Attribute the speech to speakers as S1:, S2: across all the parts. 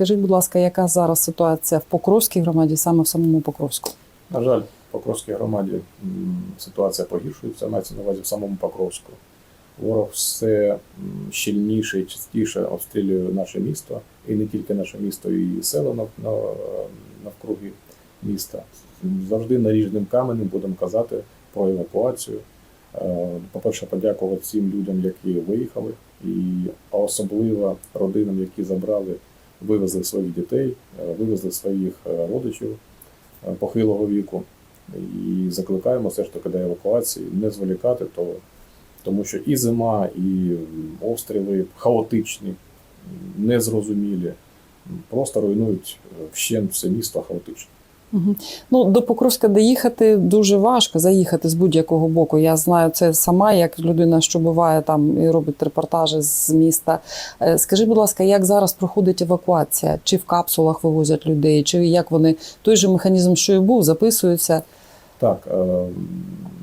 S1: Скажіть, будь ласка, яка зараз ситуація в Покровській громаді, саме в самому Покровську?
S2: На жаль, в Покровській громаді ситуація погіршується, мається на увазі в самому Покровську. Ворог все щільніше і частіше обстрілює наше місто, і не тільки наше місто, і села нав- нав- навкруги міста. Завжди наріжним каменем будемо казати про евакуацію. Е, По-перше, подякувати всім людям, які виїхали, і особливо родинам, які забрали, вивезли своїх дітей, е, вивезли своїх е, родичів е, похилого віку. І закликаємо все ж таки до евакуації, не зволікати, то, тому що і зима, і обстріли хаотичні, незрозумілі, просто руйнують вщент все місто хаотично.
S1: Ну, до Покровська доїхати дуже важко заїхати з будь-якого боку. Я знаю це сама, як людина, що буває там і робить репортажі з міста. Е, Скажіть, будь ласка, як зараз проходить евакуація? Чи в капсулах вивозять людей, чи як вони той же механізм, що і був, записуються?
S2: Так, е,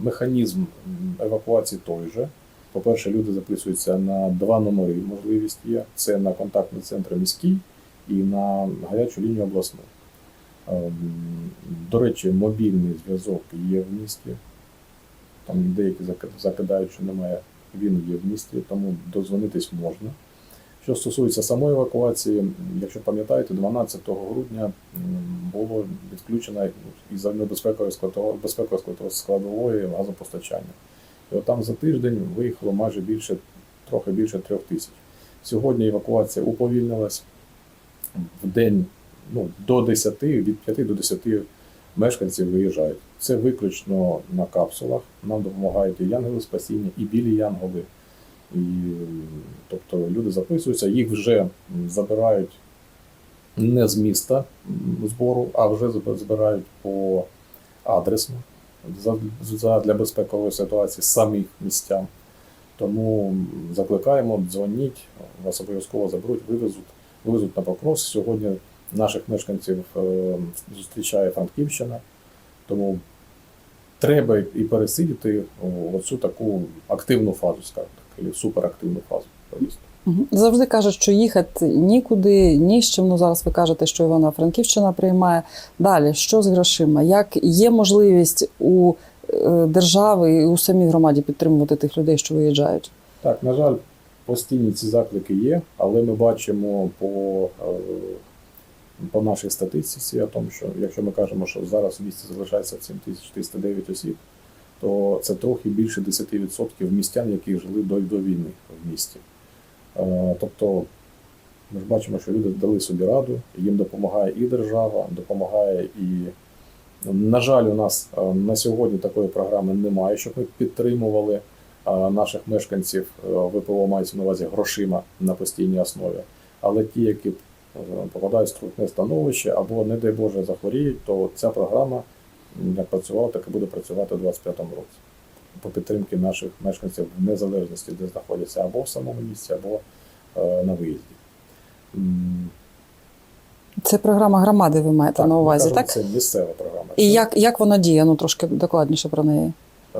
S2: механізм евакуації той же. По-перше, люди записуються на два номери. Можливість є. Це на контактний центр міський і на гарячу лінію обласну. Ем, До речі, мобільний зв'язок є в місті. Там деякі закидають, що немає. Він є в місті, тому дозвонитись можна. Що стосується самої евакуації, якщо пам'ятаєте, 12 грудня було відключено із за складової- складової газопостачання. І от там за тиждень виїхало майже більше, трохи більше трьох тисяч. Сьогодні евакуація уповільнилась в день ну, до 10, від 5 до 10 мешканців виїжджають. Це виключно на капсулах. Нам допомагають і янголи спасіння, і білі янголи. І, тобто люди записуються, їх вже забирають не з міста збору, а вже збирають по за, для безпекової ситуації самих містян. Тому закликаємо, дзвоніть, вас обов'язково заберуть, вивезуть, вивезуть на Покровськ. Сьогодні наших мешканців е, зустрічає Франківщина. Тому треба і пересидіти оцю таку активну фазу, скажімо так, або суперактивну фазу. повістки.
S1: Завжди кажуть, що їхати нікуди, ні з чим. Ну зараз ви кажете, що Івана Франківщина приймає. Далі, що з грошима? Як є можливість у е, держави і у самій громаді підтримувати тих людей, що виїжджають?
S2: Так, на жаль, постійні ці заклики є, але ми бачимо по, е, по нашій статистиці, о тому, що якщо ми кажемо, що зараз в місті залишається 7309 осіб, то це трохи більше 10% містян, які жили до, до війни в місті. Е, Тобто ми ж бачимо, що люди дали собі раду, їм допомагає і держава, допомагає і. На жаль, у нас е, на сьогодні такої програми немає, щоб ми підтримували наших мешканців е, ВПО мається на увазі грошима на постійній основі. Але ті, які е, попадають в трудне становище або, не дай Боже, захворіють, то ця програма як працювала, так і буде працювати у 2025 році по підтримці наших мешканців в незалежності, де знаходяться або в самому місці, або е, на виїзді.
S1: Це програма громади, ви маєте на увазі,
S2: кажемо,
S1: так?
S2: Це місцева програма.
S1: І як, як вона діє? Ну трошки докладніше про неї.
S2: Е,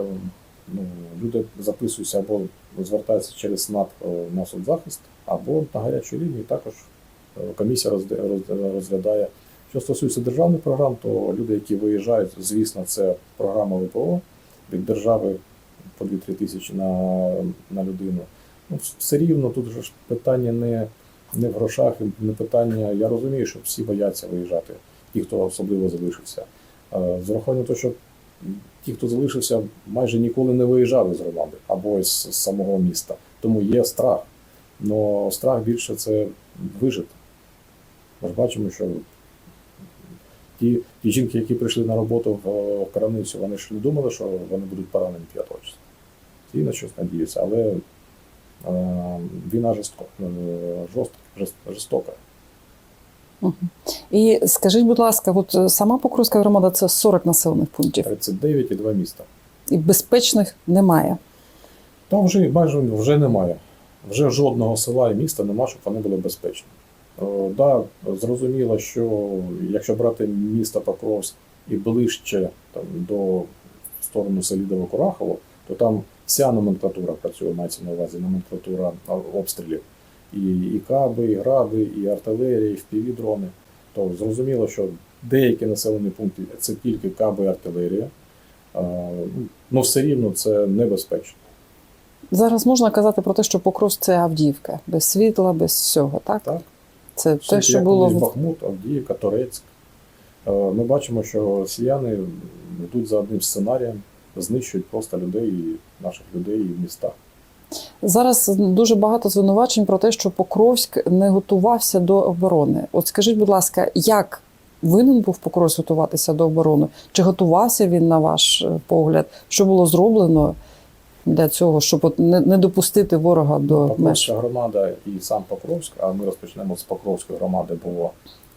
S2: ну, люди записуються або звертаються через СНАП е, на соцзахист, або на гарячу лінію. Також е, комісія розглядає. Що стосується державних програм, то люди, які виїжджають, звісно, це програма ВПО від держави по 2-3 тисячі на, на людину. Ну, все рівно тут ж питання не, не в грошах, не питання. Я розумію, що всі бояться виїжджати, ті, хто особливо залишився. З урахуванням того, що ті, хто залишився, майже ніколи не виїжджали з громади або з, самого міста. Тому є страх. Но страх більше це вижити. Ми ж бачимо, що ті, ті жінки, які прийшли на роботу в е, крамницю, вони ж не думали, що вони будуть поранені 5 числа. Всі на щось надіються, але е, війна жорстко, е, жорст, жорст, жорстока.
S1: І скажіть, будь ласка, от е, сама Покровська громада це 40 населених пунктів,
S2: 39 і два міста.
S1: і безпечних немає.
S2: Там вже майже вже немає. Вже жодного села і міста нема, щоб вони були безпечні. Е, да, зрозуміло, що якщо брати місто Покровськ і ближче там, до сторону Селідово Курахово, то там вся номенклатура працює, мається на увазі номенклатура обстрілів. і, і каби, і гради, і артилерія, і впівдрони. То зрозуміло, що деякі населені пункти це тільки каби і артилерія. А, ну, все рівно це небезпечно.
S1: Зараз можна казати про те, що Покровськ це Авдіївка, без світла, без всього, так?
S2: Так.
S1: Це те, що було в
S2: Бахмут, Авдіївка, Торецьк. Е, Ми бачимо, що росіяни йдуть за одним сценарієм, знищують просто людей, і наших людей і міста.
S1: Зараз дуже багато звинувачень про те, що Покровськ не готувався до оборони. От скажіть, будь ласка, як винен був Покровськ готуватися до оборони? Чи готувався він на ваш е, погляд? Що було зроблено для цього, щоб от не, не допустити ворога до меж?
S2: Громада і сам Покровськ, а ми розпочнемо з Покровської громади, бо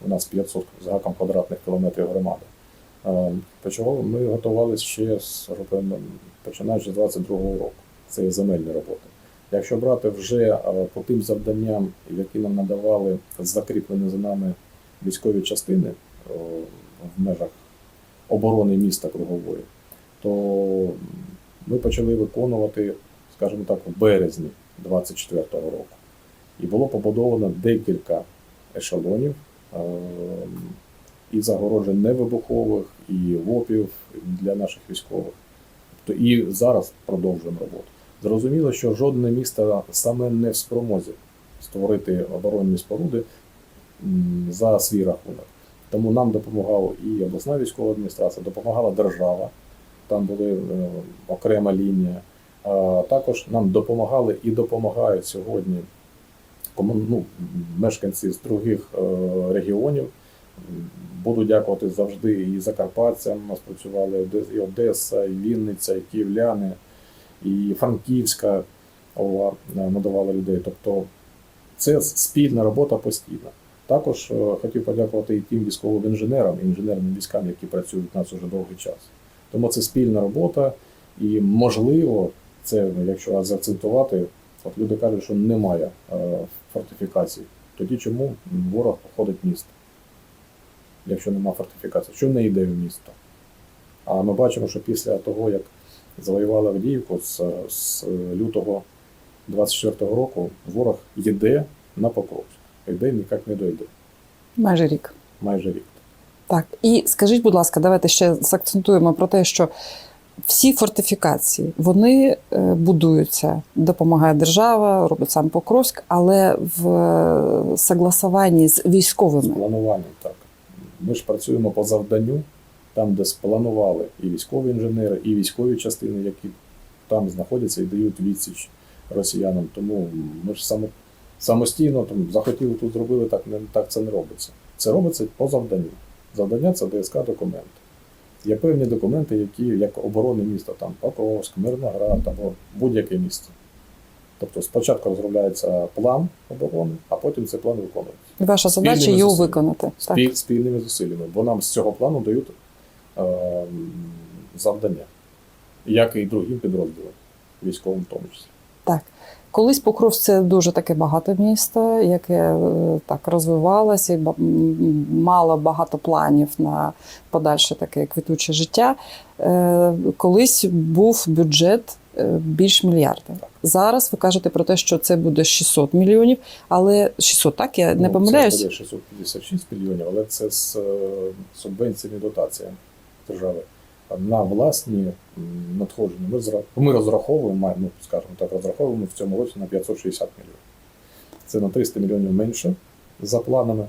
S2: у нас 500 з гаком квадратних кілометрів громади. Е, Почало ми готувалися ще з починаючи з 22-го року. Це є земельні роботи. Якщо брати вже е, по тим завданням, які нам надавали закріплені за нами військові частини е, в межах оборони міста кругової, то ми почали виконувати, скажімо так, в березні 24-го року. І було побудовано декілька ешелонів е, і загороджень невибухових, і ВОПів для наших військових. Тобто і зараз продовжуємо роботу. Зрозуміло, що жодне місто саме не в спромозі створити оборонні споруди за свій рахунок. Тому нам допомагала і обласна військова адміністрація, допомагала держава, там були е, окрема лінія. Також нам допомагали і допомагають сьогодні ну, мешканці з других е, регіонів. Буду дякувати завжди і Закарпатцям. У нас працювали і Одеса, і Вінниця, і Київляни, і Франківська ова е, надавали людей. Тобто це спільна робота постійна. Також хотів подякувати і тим військовим інженерам, інженерним військам, які працюють у нас уже довгий час. Тому це спільна робота, і можливо, це якщо заакцентувати, от люди кажуть, що немає е, фортифікацій. Тоді чому ворог походить в місто? Якщо немає фортифікації, що не йде в місто? А ми бачимо, що після того, як завоювали Авдіївку з, з лютого 24-го року, ворог йде на Покровськ. Йде ніяк не дойде.
S1: Майже рік.
S2: Майже рік.
S1: Так, і скажіть, будь ласка, давайте ще заакцентуємо про те, що всі фортифікації вони е, будуються, допомагає держава, робить сам Покровськ, але в е, согласуванні з
S2: З
S1: військовими.
S2: плануванням, так. Ми ж працюємо по завданню, там, де спланували і військові інженери, і військові частини, які там знаходяться і дають відсіч росіянам. Тому ми ж само, самостійно там, захотіли тут зробили, так, так це не робиться. Це робиться по завданню. Завдання це ДСК документи. Є певні документи, які як оборони міста, там Покровськ, Мирноград або будь-яке місце. Тобто спочатку розробляється план оборони, а потім цей план виконується
S1: ваша задача
S2: Спільними
S1: його
S2: зусиллями.
S1: виконати. Так.
S2: спільними зусиллями, бо нам з цього плану дають е, завдання, як і другим підрозділам, військовим в тому числі.
S1: Колись Покровськ це дуже таке багате місто, яке е, так розвивалося і мало багато планів на подальше таке квітуче життя. Е, Колись був бюджет е, більш мільярда. Зараз ви кажете про те, що це буде 600 мільйонів, але 600, так я не
S2: Ну,
S1: помиляюсь.
S2: Це буде 656 мільйонів, але це з субвенціями дотаціями держави. На власні надходження ми, ми розраховуємо, ну, скажімо так, розраховуємо в цьому році на 560 мільйонів. Це на 300 мільйонів менше за планами.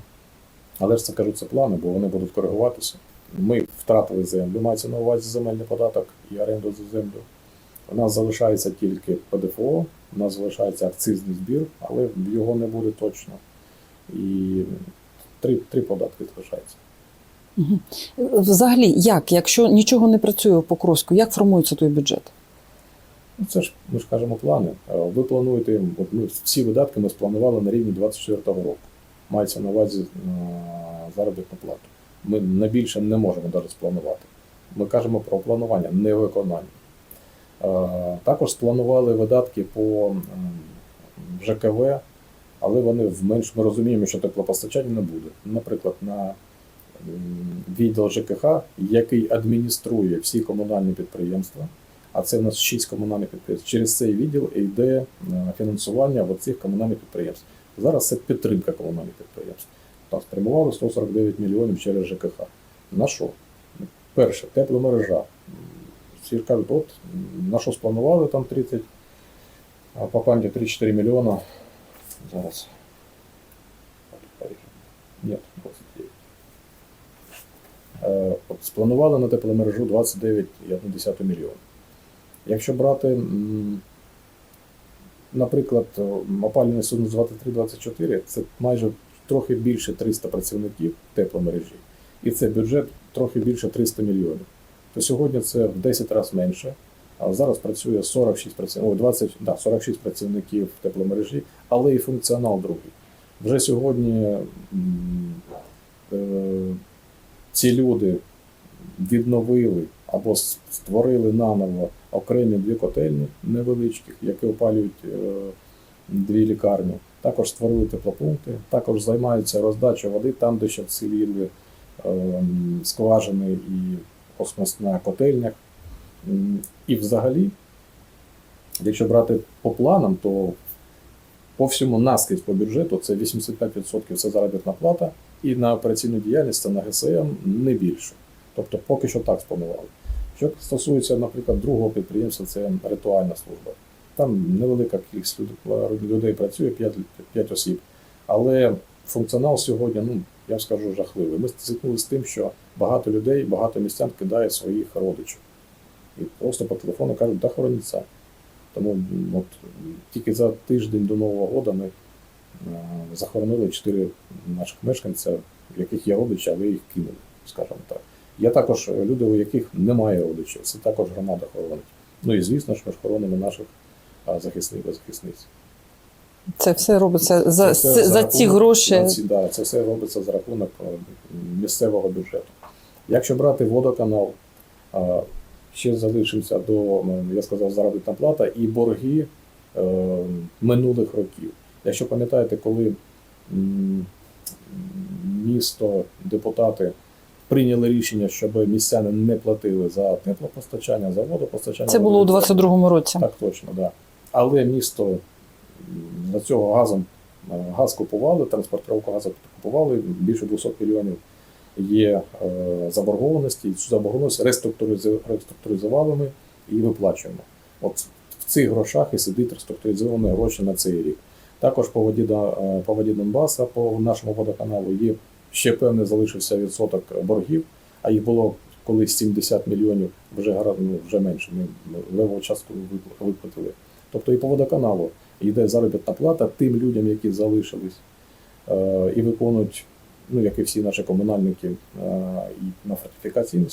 S2: Але ж це кажу, це плани, бо вони будуть коригуватися. Ми втратили землю, мається на увазі земельний податок і оренду за землю. У нас залишається тільки ПДФО, у нас залишається акцизний збір, але його не буде точно. І три, три податки залишаються.
S1: Взагалі, як, якщо нічого не працює у Покровську, як формується той бюджет?
S2: Ну, це ж ми ж кажемо плани. Е, Ви плануєте, от ми всі видатки ми спланували на рівні 24-го року. Мається на увазі е, заробітну плату. Ми на більше не можемо навіть спланувати. Ми кажемо про планування, не виконання. Е, Також спланували видатки по ЖКВ, але вони в менш ми розуміємо, що теплопостачання не буде. Наприклад, на відділ ЖКХ, який адмініструє всі комунальні підприємства, а це у нас 6 комунальних підприємств. Через цей відділ йде е, фінансування цих комунальних підприємств. Зараз це підтримка комунальних підприємств. Там спрямували 149 мільйонів через ЖКХ. На що? Перше, тепломережа. Всі кажуть, от на що спланували там 30, а по пам'яті 34 мільйона. Зараз. Ні, 29. Е, от Спланували на тепломережу 29,1 мільйона. Якщо брати, наприклад, сезон з 23-24, це майже трохи більше 300 працівників тепломережі, і це бюджет трохи більше 300 мільйонів. То сьогодні це в 10 разів менше. А зараз працює 46 працівників, 20, да, 46 працівників тепломережі, але і функціонал другий. Вже сьогодні е, ці люди відновили або створили наново окремі дві котельні невеличких, які опалюють е, дві лікарні. Також створили теплопункти, також займаються роздачею води там, де ще вціліли е, скважини і на котельнях. І взагалі, якщо брати по планам, то по всьому наскрізь по бюджету це 85% це заробітна плата, і на операційну діяльність це на ГСМ не більше. Тобто поки що так спланували. Що стосується, наприклад, другого підприємства, це ритуальна служба. Там невелика кількість людей працює, 5, 5 осіб. Але функціонал сьогодні, ну я скажу, жахливий. Ми стикнулися з тим, що багато людей, багато містян кидає своїх родичів. І просто по телефону кажуть, да хороніть самі. Тому от, тільки за тиждень до Нового року ми захоронили чотири наших мешканця, в яких є родичі, але їх кинули, скажімо так. Є також люди, у яких немає родичів, це також громада хоронить. Ну і звісно ж, ми ж хоронимо наших захисників і захисниць.
S1: Це все робиться за,
S2: Це все
S1: за,
S2: за
S1: ці
S2: рахунок-
S1: гроші.
S2: ці- да, це все робиться за рахунок е, місцевого бюджету. Якщо брати водоканал, ще залишився до, я сказав, заробітна плата і борги е, минулих років. Якщо пам'ятаєте, коли місто, депутати прийняли рішення, щоб містяни не платили за теплопостачання, за водопостачання.
S1: Це було у 22-му році.
S2: Так, точно, так. Да. Але місто за цього газом е, газ купували, транспортировку газу купували, більше 200 мільйонів є е, заборгованості, і цю заборгованість реструктуризували ми і виплачуємо. От в цих грошах і сидить реструктуризовані гроші на цей рік. Також по воді, е, по воді Донбаса, по нашому водоканалу, є ще певний залишився відсоток боргів, а їх було колись 70 мільйонів, вже, ну, вже менше. Ми левого частку випла- виплатили. Тобто і по водоканалу йде заробітна плата тим людям, які залишились е, і виконують, ну як і всі наші комунальники, е, і на фортифікаційних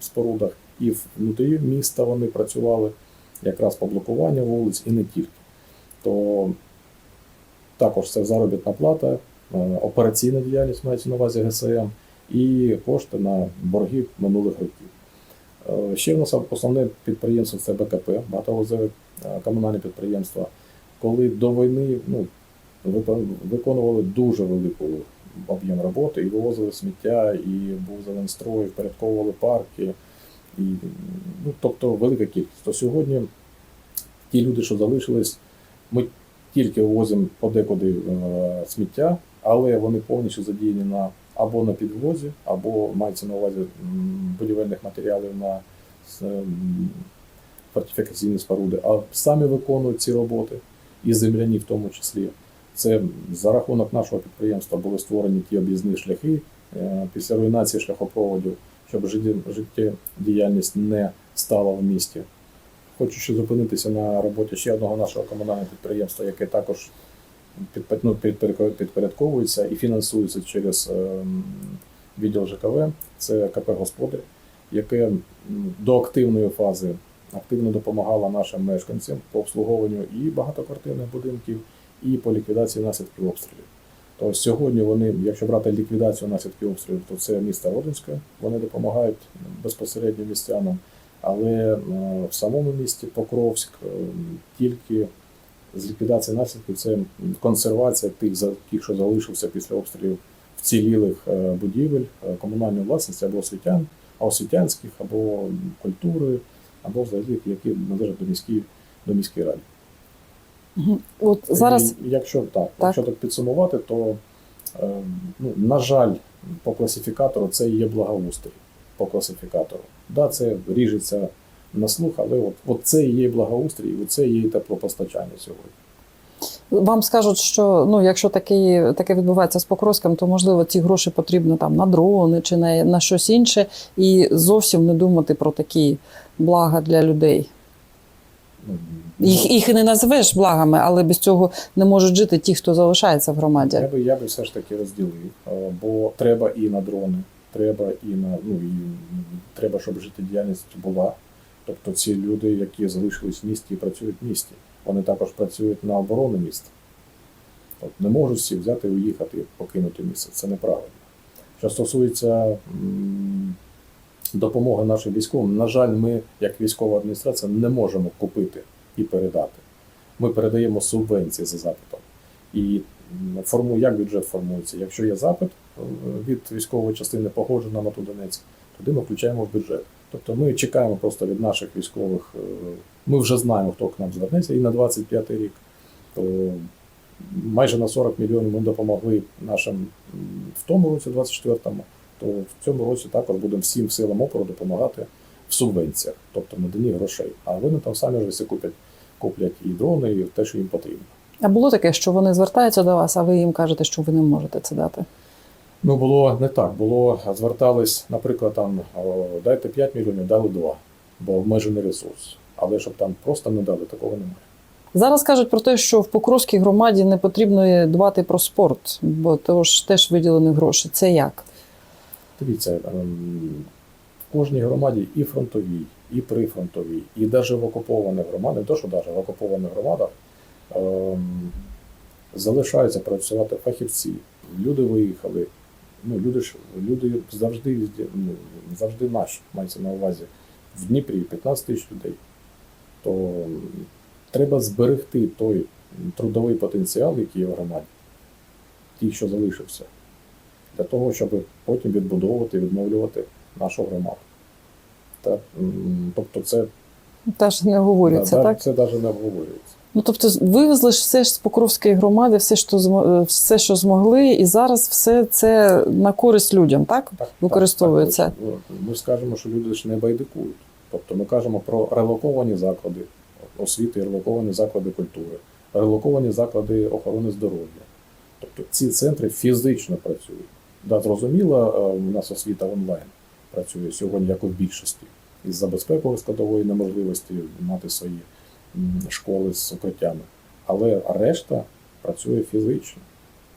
S2: спорудах, і внутрі міста вони працювали якраз по блокуванню вулиць і не тільки. То також це заробітна плата, е, операційна діяльність мається на увазі ГСМ і кошти на борги минулих років. Е, Ще в нас основне підприємство це БКП, багатоузове е, комунальне підприємство. Коли до війни ну, виконували дуже велику об'єм роботи і вивозили сміття, і був зеленстрой, впорядковували парки, і, ну, тобто велика кількість. То сьогодні ті люди, що залишились, ми тільки вивозимо подекуди е, сміття, але вони повністю задіяні на або на підвозі, або мається на увазі будівельних матеріалів на фортифікаційні споруди, а самі виконують ці роботи, і земляні в тому числі. Це за рахунок нашого підприємства були створені ті об'їзні шляхи е, після руйнації шляхопроводів, щоб життєдіяльність не стала в місті. Хочу ще зупинитися на роботі ще одного нашого комунального підприємства, яке також ну, підпорядко- підпорядковується і фінансується через ем, відділ ЖКВ, це КП Господар, яке до активної фази активно допомагало нашим мешканцям по обслуговуванню і багатоквартирних будинків, і по ліквідації наслідків обстрілів. То сьогодні вони, якщо брати ліквідацію наслідків обстрілів, то це місто Родинське, вони допомагають безпосередньо містянам. Але е, в самому місті Покровськ е, тільки з ліквідації наслідків це консервація тих, тих, що залишився після обстрілів вцілілих е, будівель комунальної власності або освітян, а освітянських, або культури, або взагалі, які належать до міської, до міської ради.
S1: От зараз
S2: І якщо так,
S1: Так.
S2: якщо так підсумувати, то ну, на жаль, по класифікатору це і є благоустрій по класифікатору. Да, це ріжеться на слух, але от, от це є благоустрій, і це є теплопостачання сьогодні.
S1: вам скажуть, що ну, якщо таке, таке відбувається з Покровським, то можливо ці гроші потрібні там на дрони чи на, на щось інше, і зовсім не думати про такі блага для людей. Їх, їх і не називеш благами, але без цього не можуть жити ті, хто залишається в громаді.
S2: Я би, я би все ж таки розділив, е, бо треба і на дрони, треба і на ну і треба, щоб життєдіяльність була. Тобто ці люди, які залишились в місті і працюють в місті, вони також працюють на оборону міста. От не можуть всі взяти і уїхати, покинути місце. Це неправильно. Що стосується допомоги нашим військовим, на жаль, ми, як військова адміністрація, не можемо купити і передати. Ми передаємо субвенції за запитом. І м, форму, як бюджет формується? Якщо є запит е, від військової частини погоджена на ту Донецьк, тоді ми включаємо в бюджет. Тобто ми чекаємо просто від наших військових, е, ми вже знаємо, хто к нам звернеться, і на 25 рік. То майже на 40 мільйонів ми допомогли нашим в тому році, 24-му, то в цьому році також будемо всім силам опору допомагати в субвенціях, тобто наданні грошей. А вони там самі вже всі куплять, куплять і дрони, і те, що їм потрібно.
S1: А було таке, що вони звертаються до вас, а ви їм кажете, що ви не можете це дати.
S2: Ну, було не так. Було, звертались, наприклад, там дайте 5 мільйонів, дали 2, бо обмежений ресурс. Але щоб там просто не дали, такого немає.
S1: Зараз кажуть про те, що в Покровській громаді не потрібно дбати про спорт, бо того ж теж виділені гроші. Це як?
S2: Дивіться, ем, в кожній громаді і фронтовій, і прифронтовій, і навіть в окупованих громадах, не то, що навіть в окупованих громадах залишаються працювати фахівці. Люди виїхали. Ну, люди ж люди завжди ну, завжди наші, мається на увазі. В Дніпрі 15 тисяч людей. То треба зберегти той трудовий потенціал, який є в громаді, ті, що залишився для того, щоб потім відбудовувати, відновлювати нашу громаду. Так, м, тобто це,
S1: Теж не говориться,
S2: да,
S1: так?
S2: це навіть не обговорюється.
S1: Ну тобто, вивезли ж все ж з Покровської громади, все, що е, все, що змогли, і зараз все це на користь людям, так?
S2: Так,
S1: Використовується.
S2: Так, так, ми ж скажемо, що люди ж не байдикують. Тобто ми кажемо про релоковані заклади освіти, релоковані заклади культури, релоковані заклади охорони здоров'я. Тобто ці центри фізично працюють. Да, зрозуміло, е, у нас освіта онлайн працює сьогодні, як в більшості, із-за безпекової складової неможливості мати свої школи з укриттями. Але решта працює фізично,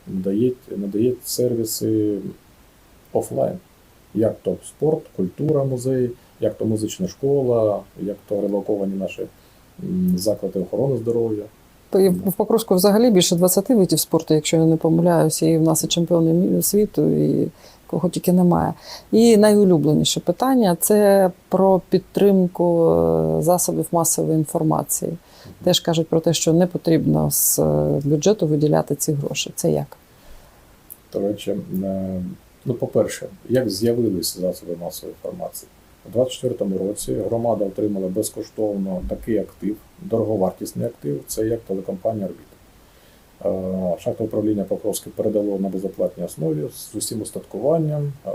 S2: надає, надає сервіси офлайн. Як то спорт, культура, музей, як то музична школа, як то релоковані наші заклади охорони здоров'я.
S1: В Покровську взагалі більше 20 видів спорту, якщо я не помиляюся, і в нас і чемпіони світу, і кого тільки немає. І найулюбленіше питання це про підтримку е, засобів масової інформації. Теж кажуть про те, що не потрібно з е, бюджету виділяти ці гроші. Це як?
S2: До речі, е, ну, по-перше, як з'явилися засоби масової інформації? У 2024 році громада отримала безкоштовно такий актив, дороговартісний актив, це як телекомпанія Орбіта. Е, Шахтове управління Покровське передало на безоплатній основі з усім устаткуванням, е,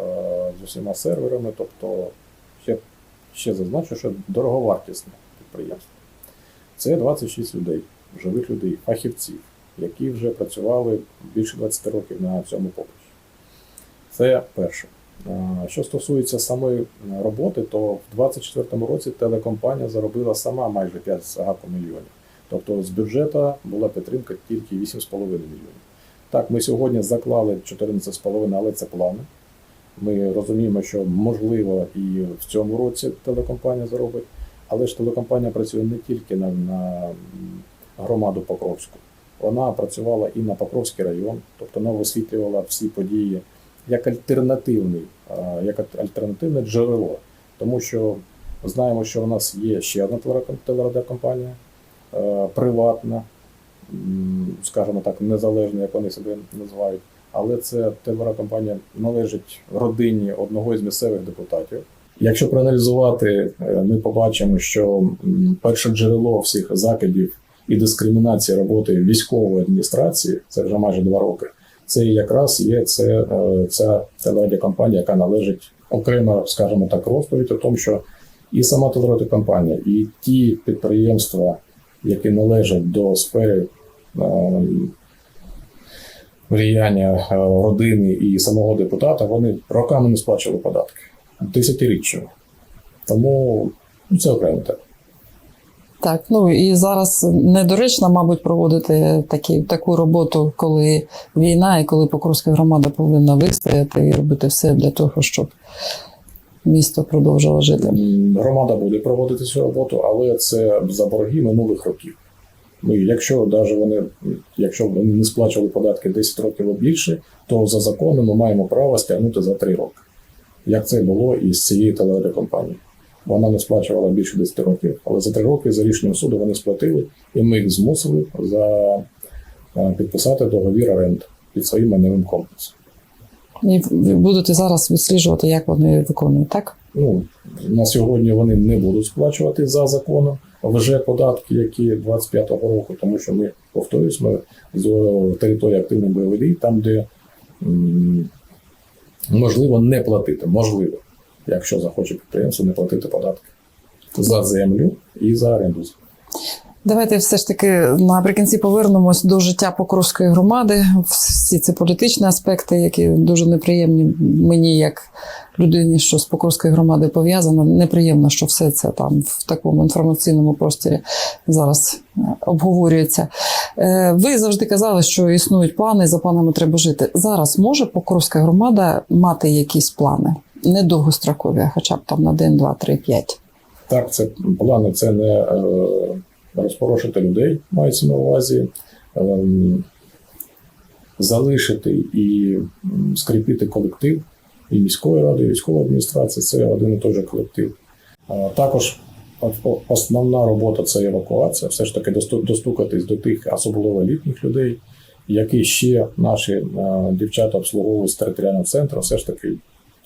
S2: з усіма серверами. Тобто, ще, ще зазначу, що дороговартісне підприємство. Це 26 людей, живих людей, фахівців, які вже працювали більше 20 років на цьому поприщі. Це перше. Е, Що стосується самої роботи, то в 2024 році телекомпанія заробила сама майже 5,5 мільйонів. Тобто з бюджету була підтримка тільки 8,5 мільйонів. Так, ми сьогодні заклали 14,5, але це плани. Ми розуміємо, що можливо і в цьому році телекомпанія заробить, але ж телекомпанія працює не тільки на, на громаду Покровську. Вона працювала і на Покровський район, тобто вона висвітлювала всі події як альтернативний, як альтернативне джерело. Тому що знаємо, що у нас є ще одна телерадіокомпанія приватна, скажімо так, незалежна, як вони себе називають. Але це телерадіокомпанія належить родині одного із місцевих депутатів. Якщо проаналізувати, е, ми побачимо, що перше джерело всіх закидів і дискримінація роботи військової адміністрації, це вже майже два роки. Це якраз є це, е, ця телерадіокомпанія, яка належить окремо, скажімо так, розповідь о тому, що і сама телерадіокомпанія, і ті підприємства, які належать до сфери е, влияння е, родини і самого депутата, вони роками не сплачували податки. Десятиріччями. Тому ну, це окремо так.
S1: Так, ну і зараз недоречно, мабуть, проводити такі, таку роботу, коли війна і коли Покровська громада повинна вистояти і робити все для того, щоб місто продовжило жити.
S2: Громада буде проводити цю роботу, але це за борги минулих років. Ну, якщо навіть вони, якщо вони не сплачували податки 10 років або більше, то за законом ми маємо право стягнути за 3 роки. Як це було і з цією телерадіокомпанією. Вона не сплачувала більше 10 років, але за 3 роки за рішенням суду вони сплатили, і ми їх змусили за е, підписати договір оренди під своїм майновим комплексом.
S1: І будете зараз відсліджувати, як вони виконують, так?
S2: ну, на сьогодні вони не будуть сплачувати за законом вже податки, які 25-го року, тому що ми повторюсь, ми з е, території активних бойових дій, там, де можливо не платити, можливо, якщо захоче підприємство не платити податки за землю і за оренду.
S1: Давайте все ж таки наприкінці повернемось до життя Покровської громади. Всі ці політичні аспекти, які дуже неприємні мені, як людині, що з Покровської громади пов'язано. Неприємно, що все це там в такому інформаційному просторі зараз е, обговорюється. Е, Ви завжди казали, що існують плани, за планами треба жити. Зараз може Покровська громада мати якісь плани, не довгострокові, а хоча б там на день, два, три, п'ять.
S2: Так, це плани, це не е, розпорошити людей, мається на увазі, ем, залишити і скріпити колектив і міської ради, і військової адміністрації. Це один і той же колектив. Також основна робота це евакуація, все ж таки достукатись до тих особливо літніх людей, які ще наші е, дівчата обслуговують з територіального центру, все ж таки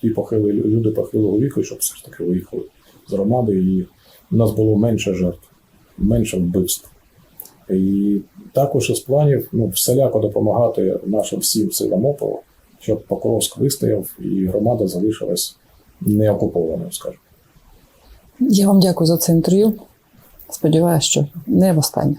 S2: ті похили люди похилого віку, щоб все ж таки виїхали з громади, і у нас було менше жертв, менше вбивств. І також із планів ну, всіляко допомагати нашим всім силам ОПО, щоб Покровськ вистояв і громада залишилась неокупованою, скажімо.
S1: Я вам дякую за це інтерв'ю. Сподіваюся, що не востаннє.